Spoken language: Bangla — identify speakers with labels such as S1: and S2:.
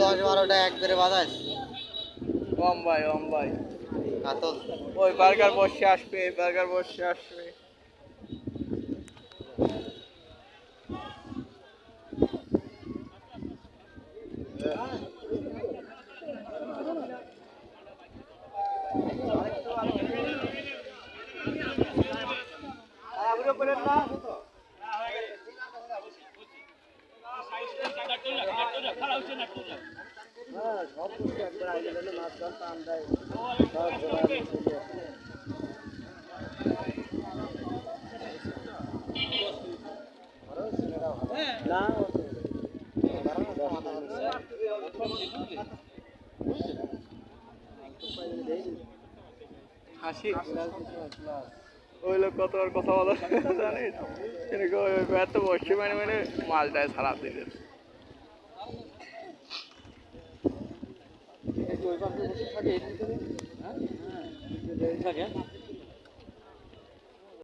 S1: দশ বারোটা একবারে বাজাস
S2: কম ভাই কম ভাই
S1: কাতল।
S2: ওই বার্গার বসে আসবে এই বার্গার বসে আসবে। হাসি ওই লোক কত আর কথা বলা জানিস? এরকম এত বসে মানে মানে মালটায় সারা দিলেন
S1: থাকে।